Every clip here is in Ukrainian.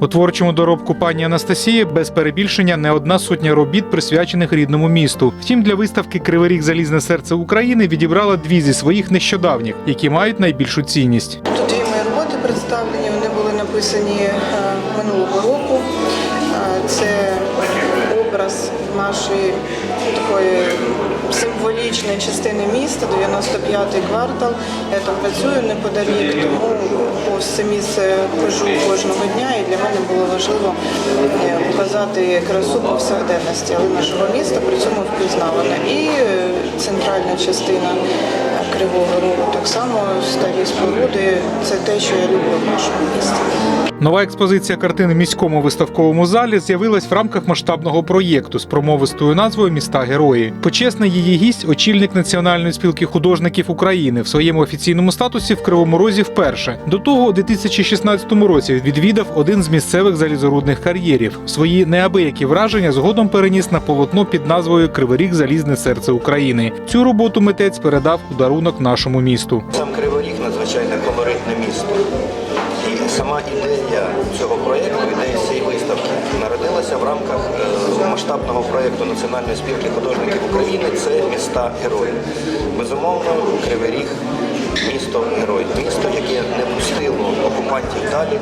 У творчому доробку пані Анастасії без перебільшення не одна сотня робіт, присвячених рідному місту. Втім, для виставки Кривий Ріг Залізне серце України відібрала дві зі своїх нещодавніх, які мають найбільшу цінність. Тут дві мої роботи представлені. Вони були написані е, минулого року. Е, Це образ нашої такої символічної частини міста, 95-й квартал. Я там працюю неподалік, тому повз це місце хожу кожного дня, і для мене було важливо е, показати красу повсякденності, але нашого міста при цьому впізнавана. І е, центральна частина Кривого Рогу так само старі споруди. Це те, що я люблю в нашому місті. Нова експозиція картин в міському виставковому залі з'явилась в рамках масштабного проєкту з промовистою назвою Міста Герої. Почесний її гість, очільник Національної спілки художників України в своєму офіційному статусі в Кривому Розі вперше. До того у 2016 році відвідав один з місцевих залізорудних кар'єрів. Свої неабиякі враження згодом переніс на полотно під назвою Кривий Залізне серце України. Цю роботу митець передав у дарунок нашому місту. Сам Кривий Ріг надзвичайно колоритне місто. Сама ідея цього проєкту, ідея цієї виставки, народилася в рамках е, масштабного проєкту Національної спілки художників України це міста герої. Безумовно, Кривий Ріг місто герой, місто, яке не пустило окупантів далі,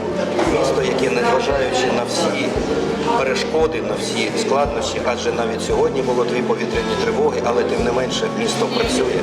місто, яке, незважаючи на всі перешкоди, на всі складнощі, адже навіть сьогодні було дві повітряні тривоги, але тим не менше місто працює.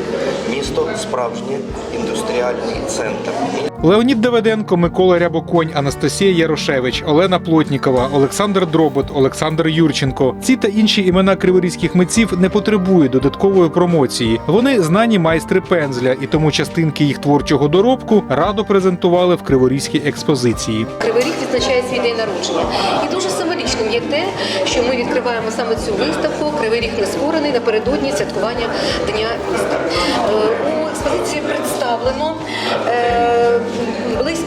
Місто справжній індустріальний центр. Леонід Давиденко, Микола Рябоконь, Анастасія Ярошевич, Олена Плотнікова, Олександр Дробот, Олександр Юрченко. Ці та інші імена криворізьких митців не потребують додаткової промоції. Вони знані майстри пензля, і тому частинки їх творчого доробку радо презентували в криворізькій експозиції. Кривий Ріг відзначає свій день народження. І дуже символічним є те, що ми відкриваємо саме цю виставку Кривий Ріг не створений напередодні святкування Дня міста. Е, У експозиції представлено е,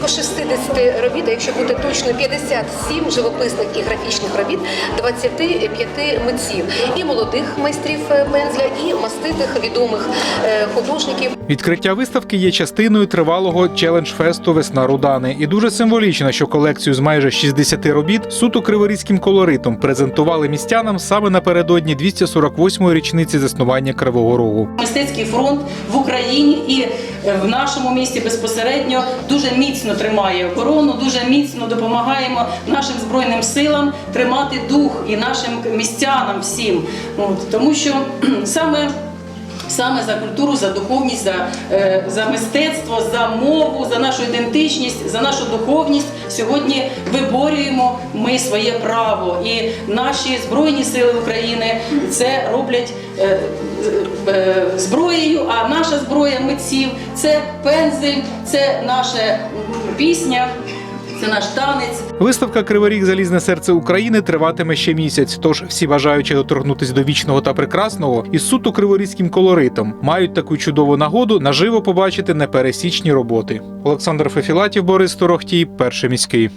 близько 60 робіт, а якщо бути точно 57 живописних і графічних робіт 25 митців і молодих майстрів е, пензля, і маститих відомих е, художників. Відкриття виставки є частиною тривалого челендж-фесту Весна Рудани. І дуже символічно, що колекцію з майже 60 робіт суто криворізьким колоритом презентували містянам саме напередодні 248-ї річниці заснування Кривого Рогу. Мистецький фронт в Україні і е, в нашому місті безпосередньо дуже міцно тримає оборону, дуже міцно допомагаємо нашим збройним силам тримати дух і нашим містянам всім. От, тому що саме. Саме за культуру, за духовність, за, е, за мистецтво, за мову, за нашу ідентичність, за нашу духовність сьогодні виборюємо ми своє право. І наші збройні сили України це роблять е, е, зброєю. А наша зброя митців це пензель, це наша пісня, це наш танець. Виставка Кривий Ріг Залізне серце України триватиме ще місяць. Тож всі бажаючі доторгнутися до вічного та прекрасного із суто криворізьким колоритом мають таку чудову нагоду наживо побачити непересічні роботи. Олександр Фефілатів, Борис Торохтій, перший міський.